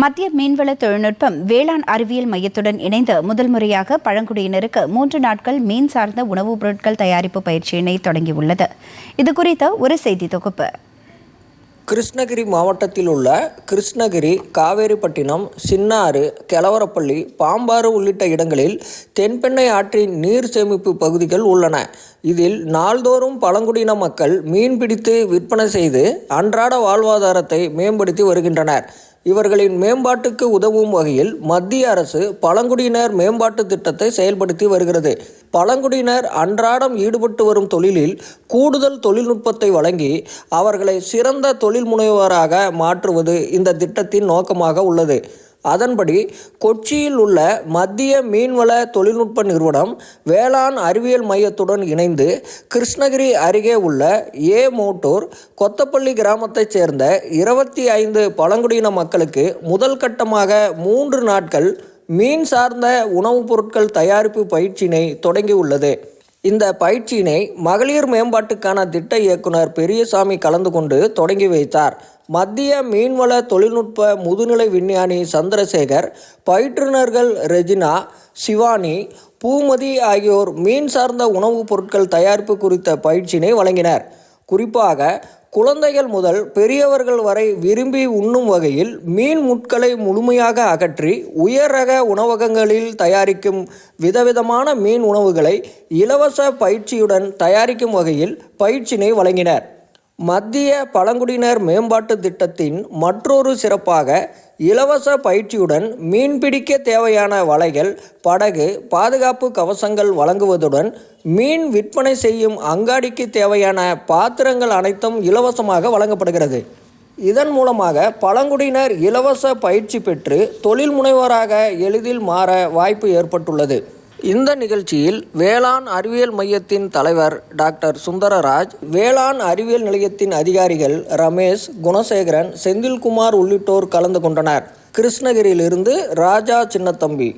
மத்திய மீன்வள தொழில்நுட்பம் வேளாண் அறிவியல் மையத்துடன் இணைந்து முதல் முறையாக பழங்குடியினருக்கு மூன்று நாட்கள் மீன் சார்ந்த உணவுப் பொருட்கள் தயாரிப்பு பயிற்சியினை தொடங்கியுள்ளது. இதுகுறித்த ஒரு செய்தி தொகுப்பு. கிருஷ்ணகிரி மாவட்டத்தில் உள்ள கிருஷ்ணகிரி காவேரிப்பட்டினம் சின்னாறு கெலவரப்பள்ளி பாம்பாறு உள்ளிட்ட இடங்களில் தென்பெண்ணை ஆற்றின் நீர் சேமிப்பு பகுதிகள் உள்ளன. இதில் நாள்தோறும் பழங்குடியின மக்கள் மீன்பிடித்து விற்பனை செய்து அன்றாட வாழ்வாதாரத்தை மேம்படுத்தி வருகின்றனர். இவர்களின் மேம்பாட்டுக்கு உதவும் வகையில் மத்திய அரசு பழங்குடியினர் மேம்பாட்டு திட்டத்தை செயல்படுத்தி வருகிறது. பழங்குடியினர் அன்றாடம் ஈடுபட்டு வரும் தொழிலில் கூடுதல் தொழில்நுட்பத்தை வழங்கி அவர்களை சிறந்த தொழில் முனைவோராக மாற்றுவது இந்த திட்டத்தின் நோக்கமாக உள்ளது. அதன்படி கொச்சியில் உள்ள மத்திய மீன்வள தொழில்நுட்ப நிறுவனம் வேளாண் அறிவியல் மையத்துடன் இணைந்து கிருஷ்ணகிரி அருகே உள்ள ஏ மோட்டூர் கொத்தப்பள்ளி கிராமத்தைச் சேர்ந்த இருபத்தி ஐந்து பழங்குடியின மக்களுக்கு முதல் கட்டமாக மூன்று நாட்கள் மீன் சார்ந்த உணவுப் பொருட்கள் தயாரிப்பு பயிற்சியினை தொடங்கியுள்ளது. இந்த பயிற்சியினை மகளிர் மேம்பாட்டுக்கான திட்ட இயக்குனர் பெரியசாமி கலந்து கொண்டு தொடங்கி வைத்தார். மத்திய மீன்வள தொழில்நுட்ப முதுநிலை விஞ்ஞானி சந்திரசேகர் பயிற்றுனர்கள் ரெஜினா சிவானி பூமதி ஆகியோர் மீன் சார்ந்த உணவுப் பொருட்கள் தயாரிப்பு குறித்த பயிற்சியினை வழங்கினர். குறிப்பாக குழந்தைகள் முதல் பெரியவர்கள் வரை விரும்பி உண்ணும் வகையில் மீன் முட்களை முழுமையாக அகற்றி உயர் ரக உணவகங்களில் தயாரிக்கும் விதவிதமான மீன் உணவுகளை இலவச பயிற்சியுடன் தயாரிக்கும் வகையில் பயிற்சினை வழங்கினர். மத்திய பழங்குடியினர் மேம்பாட்டு திட்டத்தின் மற்றொரு சிறப்பாக இலவச பயிற்சியுடன் மீன்பிடிக்க தேவையான வலைகள் படகு பாதுகாப்பு கவசங்கள் வழங்குவதுடன் மீன் விற்பனை செய்யும் அங்காடிக்கு தேவையான பாத்திரங்கள் அனைத்தும் இலவசமாக வழங்கப்படுகிறது. இதன் மூலமாக பழங்குடியினர் இலவச பயிற்சி பெற்று தொழில் முனைவோராக எளிதில் மாற வாய்ப்பு ஏற்பட்டுள்ளது. இந்த நிகழ்ச்சியில் வேளாண் அறிவியல் மையத்தின் தலைவர் டாக்டர் சுந்தரராஜ் வேளாண் அறிவியல் நிலையத்தின் அதிகாரிகள் ரமேஷ் குணசேகரன் செந்தில்குமார் உள்ளிட்டோர் கலந்து கொண்டனர். கிருஷ்ணகிரியிலிருந்து ராஜா சின்னத்தம்பி.